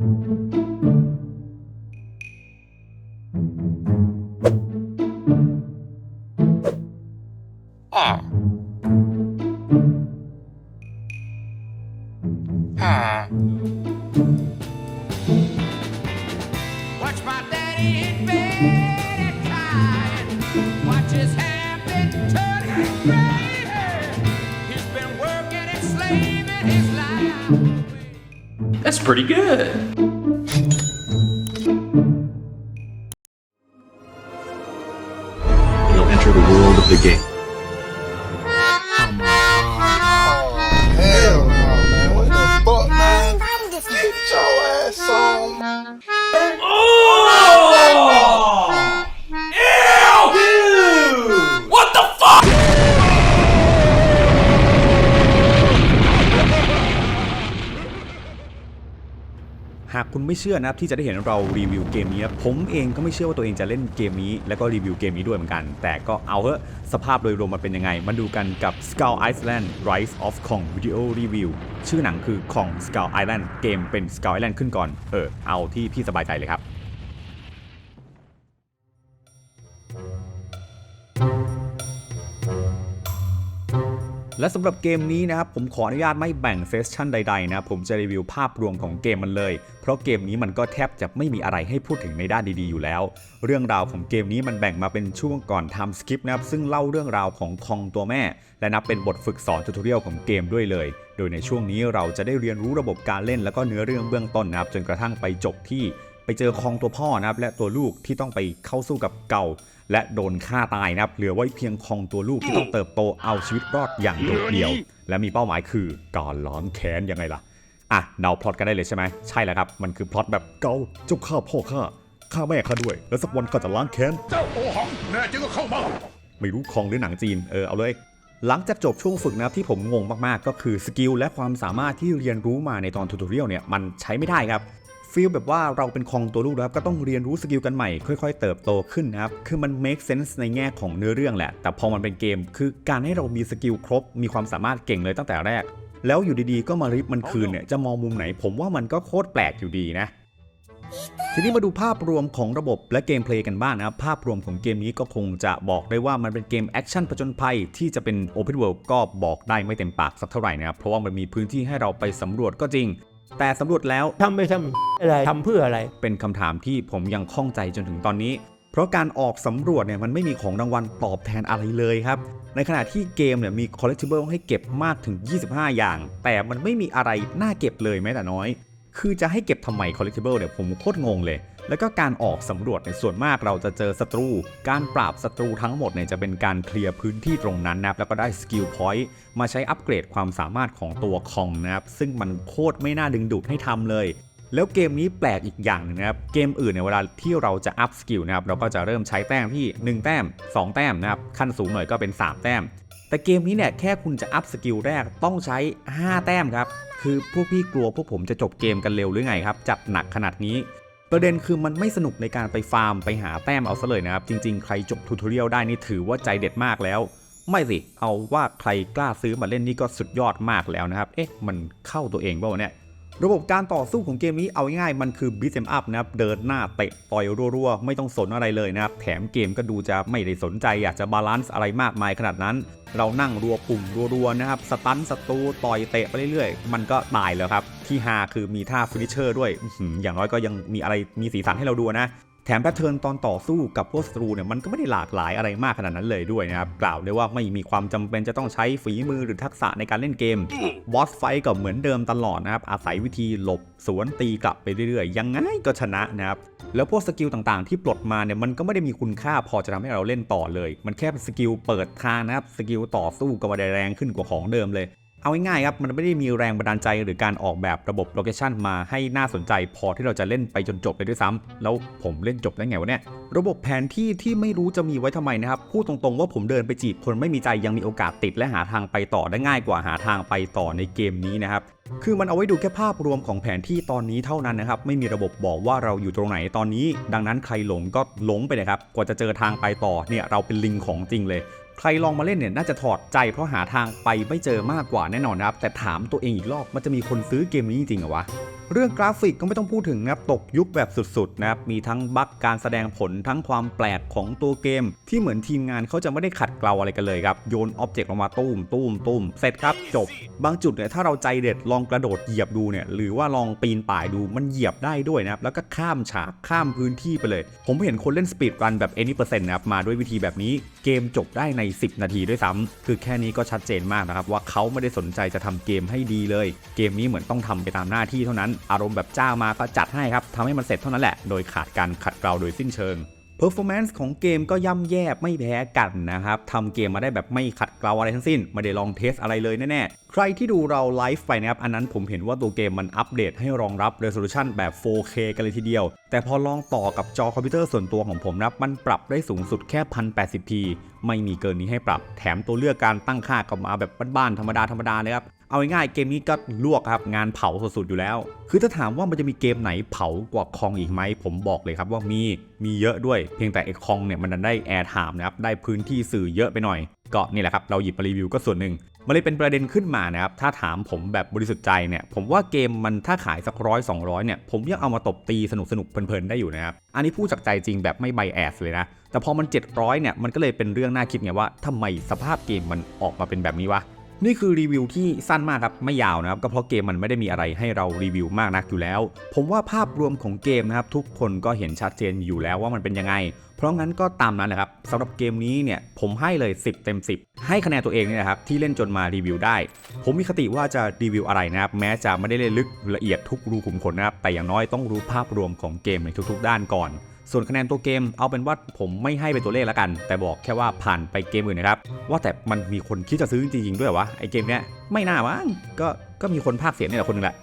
Ah. Ah. Watch my daddy in bed. Watch. He's been working and slaving his life. That's pretty good. You'll enter the world of the game. ไม่เชื่อนะครับที่จะได้เห็นเรารีวิวเกมนี้ ผมเองก็ไม่เชื่อว่าตัวเองจะเล่นเกมนี้ แล้วก็รีวิวเกมนี้ด้วยเหมือนกัน แต่ก็เอาเถอะสภาพโดยรวมมันเป็นยังไง มาดูกันกับ Skull Island Rise of Kong Video Review ชื่อหนังคือ Kong Skull Island เกมเป็น Skull Island ขึ้นก่อน เออ เอาที่พี่สบายใจเลยครับ และสำหรับเกมนี้นะครับผมขออนุญาตไม่แบ่งเซสชันใดๆนะผมจะรีวิวภาพรวมของเกมมันเลย เพราะเกมนี้มันก็แทบจะไม่มีอะไรให้พูดถึงในด้านดีๆอยู่แล้ว เรื่องราวของเกมนี้มันแบ่งมาเป็นช่วงก่อนทำสคริปต์นะครับซึ่งเล่าเรื่องราวของคองตัวแม่ และนับเป็นบทฝึกสอนทูตอเรียลของเกมด้วยเลย โดยในช่วงนี้เราจะได้เรียนรู้ระบบการเล่น แล้วก็เนื้อเรื่องเบื้องต้นนะครับจนกระทั่งไปจบที่ ไปเจอคองตัวพ่อนะครับและตัวลูกที่ต้องไปเข้าสู้กับเก่า และโดนฆ่าตายนะครับเหลือไว้เพียงคองตัวลูกที่ต้องเติบโตเอาชีวิตรอดอย่างโดดเดี่ยว และมีเป้าหมายคือการล้างแค้นยังไงล่ะอะเดาพล็อตกันได้เลยใช่ไหมใช่แล้วครับมันคือพล็อตแบบเกาเจ้าฆ่าพ่อข้าฆ่าแม่ข้าด้วย แล้วสักวันข้าจะล้างแค้นเจ้าโอหังแน่จริงก็เข้ามาไม่รู้คองหรือหนังจีนเออเอาเลยหลังจากจบช่วงฝึกนะครับที่ผมงงมากๆ ก็คือสกิลและความสามารถที่เรียนรู้มาในตอนทูตอเรียลเนี่ยมันใช้ไม่ได้ครับ ฟีลแบบว่าเราเป็นคองตัวลูกแล้วก็ต้องเรียนรู้สกิลกันใหม่ค่อย ๆ เติบโตขึ้นนะครับ คือมัน make sense ในแง่ของเนื้อเรื่องแหละ แต่พอมันเป็นเกม คือการให้เรามีสกิลครบ มีความสามารถเก่งเลยตั้งแต่แรก แล้วอยู่ดีๆ ก็มาริบมันคืนเนี่ยจะมองมุมไหน ผมว่ามันก็โคตรแปลกอยู่ดีนะทีนี้มาดูภาพรวมของระบบและเกมเพลย์กันบ้างนะครับ ภาพรวมของเกมนี้ก็คงจะบอกได้ว่ามันเป็นเกมแอคชั่นผจญภัยที่จะเป็น Open World ก็บอกได้ไม่เต็มปากสักเท่าไหร่นะครับ เพราะว่ามันมีพื้นที่ให้เราไปสำรวจก็จริง แต่สำรวจแล้วทำไปทำอะไรทำเพื่ออะไร เป็นคำถามที่ผมยังข้องใจจนถึงตอนนี้ เพราะการออกสำรวจเนี่ยมันไม่มีของรางวัลตอบแทนอะไรเลยครับ ในขณะที่เกมเนี่ยมี collectible ให้เก็บมากถึง 25 อย่าง แต่มันไม่มีอะไรน่าเก็บเลยแม้แต่น้อย คือจะให้เก็บทำไม collectible เนี่ยผมโคตรงงเลย แล้วก็การออกสำรวจในส่วนมากเราจะเจอศัตรู การปราบศัตรูทั้งหมดเนี่ยจะเป็นการเคลียร์พื้นที่ตรงนั้นนะครับ แล้วก็ได้สกิลพอยต์มาใช้อัปเกรดความสามารถของตัวคองนะครับ ซึ่งมันโคตรไม่น่าดึงดูดให้ทำเลยแล้วเกมนี้แปลกอีกอย่างหนึงนะครับ เกมอื่นเนี่ยเวลาที่เราจะอัพสกิลนะครับ เราก็จะเริ่มใช้แต้มที่ 1 แต้ม 2 แต้มนะครับ ขั้นสูงหน่อยก็เป็น 3 แต้ม แต่เกมนี้เนี่ยแค่คุณจะอัพสกิลแรกต้องใช้ 5 แต้มครับ คือพวกพี่กลัวพวกผมจะจบเกมกันเร็วหรือไงครับ จัดหนักขนาดนี้ ประเด็นคือมันไม่สนุกในการไปฟาร์มไปหาแต้มเอาซะเลยนะครับ จริงๆ ใครจบทูตอเรียลได้นี่ถือว่าใจเด็ดมากแล้ว ไม่สิ เอาว่าใครกล้าซื้อมาเล่นนี่ก็สุดยอดมากแล้วนะครับ เอ๊ะ มันเข้าตัวเองเปล่าเนี่ย ระบบการต่อสู้ของเกมนี้เอาง่ายๆมันคือ b ิสเซมอัพนะครับเดินหน้าเตะต่อยรัวๆ ไม่ต้องสนอะไรเลยนะครับ แถมเกมก็ดูจะไม่ได้สนใจ อยากจะบาลานซ์อะไรมากมายขนาดนั้น เรานั่งรัวปุ่มรัวๆนะครับ สตันศัตรูต่อยเตะไปเรื่อยๆ มันก็ตายแล้วครับ ที่ฮาคือมีท่าฟินิชเชอร์ด้วยอย่างน้อยก็ยังมีอะไรมีสีสันให้เราดูนะ แถมแพทเทิร์นตอนต่อสู้กับพวกศัตรูเนี่ยมันก็ไม่ได้หลากหลายอะไรมากขนาดนั้นเลยด้วยนะครับ กล่าวได้ว่าไม่มีความจำเป็นจะต้องใช้ฝีมือหรือทักษะในการเล่นเกมบอสไฟก็เหมือนเดิมตลอดนะครับ อาศัยวิธีหลบสวนตีกลับไปเรื่อยๆ ยังไงก็ชนะนะครับ แล้วพวกสกิลต่างๆ ที่ปลดมาเนี่ยมันก็ไม่ได้มีคุณค่าพอจะทำให้เราเล่นต่อเลย มันแค่เป็นสกิลเปิดทางนะครับสกิลต่อสู้ก็ไม่ได้แรงขึ้นกว่าของเดิมเลย เอาง่ายๆครับ มันไม่ได้มีแรงบันดาลใจหรือการออกแบบระบบโลเคชันมาให้น่าสนใจพอที่เราจะเล่นไปจนจบเลยด้วยซ้ำแล้วผมเล่นจบได้ไงวะเนี่ย ระบบแผนที่ที่ไม่รู้จะมีไว้ทำไมนะครับ พูดตรงๆว่าผมเดินไปจีบคนไม่มีใจยังมีโอกาสติดและหาทางไปต่อได้ง่ายกว่าหาทางไปต่อในเกมนี้นะครับ คือมันเอาไว้ดูแค่ภาพรวมของแผนที่ตอนนี้เท่านั้นนะครับ ไม่มีระบบบอกว่าเราอยู่ตรงไหนตอนนี้ ดังนั้นใครหลงก็หลงไปเลยครับ กว่าจะเจอทางไปต่อเนี่ยเราเป็นลิงของจริงเลย ใครลองมาเล่นเนี่ยน่าจะถอดใจเพราะหาทางไปไม่เจอมากกว่าแน่นอนนะครับ แต่ถามตัวเองอีกรอบมันจะมีคนซื้อเกมนี้จริงๆเหรอวะเรื่องกราฟิกก็ไม่ต้องพูดถึงนะครับตกยุคแบบสุดๆนะครับมีทั้งบั๊กการแสดงผลทั้งความแปลกของตัวเกม ที่เหมือนทีมงานเขาจะไม่ได้ขัดเกลาอะไรกันเลยครับ โยนอ็อบเจกต์ลงมาตุ้มตุ้มตุ้มเสร็จครับจบ บางจุดเนี่ยถ้าเราใจเด็ดลองกระโดดเหยียบดูเนี่ยหรือว่าลองปีนป่ายดูมันเหยียบได้ด้วยนะครับแล้วก็ข้ามฉากข้ามพื้นที่ไปเลย ผมเห็นคนเล่นสปีดรันแบบ any% นะครับมาด้วยวิธีแบบนี้ เกมจบได้ใน 10 นาทีด้วยซ้ำคือแค่นี้ก็ชัดเจนมากนะครับว่าเขาไม่ได้สนใจจะทำเกมให้ดีเลย เกมนี้เหมือนต้องทำไปตามหน้าที่เท่านั้น อารมณ์แบบจ้ามาก็จัดให้ครับทำให้มันเสร็จเท่านั้นแหละ โดยขาดการขัดเกลาโดยสิ้นเชิง Performance ของเกมก็ย่ำแย่ไม่แพ้กันนะครับทำเกมมาได้แบบไม่ขัดเกลาอะไรทั้งสิ้น ไม่ได้ลองเทสอะไรเลยแน่ๆ ใครที่ดูเราไลฟ์ไปนะครับ อันนั้นผมเห็นว่าตัวเกมมันอัปเดตให้รองรับ Resolution แบบ 4K กันเลยทีเดียว แต่พอลองต่อกับจอคอมพิวเตอร์ส่วนตัวของผมนะมันปรับได้สูงสุดแค่ 1080p ไม่มีเกินนี้ให้ปรับ แถมตัวเลือกการตั้งค่าก็มาแบบบ้านๆธรรมดาธรรมดาเลยครับ เอาง่ายๆเกมนี้ก็ลวกครับงานเผาสุดๆอยู่แล้ว คือถ้าถามว่ามันจะมีเกมไหนเผากว่าคองอีกไหมผมบอกเลยครับว่ามีมีเยอะด้วยเพียงแต่ไอ้คองเนี่ยมันได้แอร์ไทม์นะครับได้พื้นที่สื่อเยอะไปหน่อยก็นี่แหละครับเราหยิบมารีวิวก็ส่วนหนึ่งมันเลยเป็นประเด็นขึ้นมานะครับถ้าถามผมแบบบริสุทธิ์ใจเนี่ยผมว่าเกมมันถ้าขายสักร้อยสองร้อยเนี่ยผมยังเอามาตบตีสนุกสนุกๆเพลินๆได้อยู่นะครับอันนี้พูดจากใจจริงแบบไม่ไบแอสเลยนะแต่พอมัน 700เนี่ยมันก็เลยเป็นเรื่องน่าคิดไงว่าทำไมสภาพเกมมันออกมาเป็นแบบนี้วะ นี่คือรีวิวที่สั้นมากครับไม่ยาวนะครับก็เพราะเกมมันไม่ได้มีอะไรให้เรารีวิวมากนักอยู่แล้ว ผมว่าภาพรวมของเกมนะครับทุกคนก็เห็นชัดเจนอยู่แล้วว่ามันเป็นยังไง เพราะงั้นก็ตามนั้นแหละครับสำหรับเกมนี้เนี่ยผมให้เลย 10 เต็ม 10 ให้คะแนนตัวเองเนี่ยนะครับที่เล่นจนมารีวิวได้ ผมมีคติว่าจะรีวิวอะไรนะครับแม้จะไม่ได้เล่นลึกละเอียดทุกรูขุมขนนะครับแต่อย่างน้อยต้องรู้ภาพรวมของเกมในทุก ๆ ด้านก่อน ส่วนคะแนนตัวเกมเอาเป็นว่าผมไม่ให้เป็นตัวเลขแล้วกัน แต่บอกแค่ว่าผ่านไปเกมอื่นนะครับ ว่าแต่มันมีคนคิดจะซื้อจริงๆด้วยวะไอเกมเนี้ยไม่น่ามั้งก็ก็มีคนภาคเสียงนี่แหละคนหนึงแหละ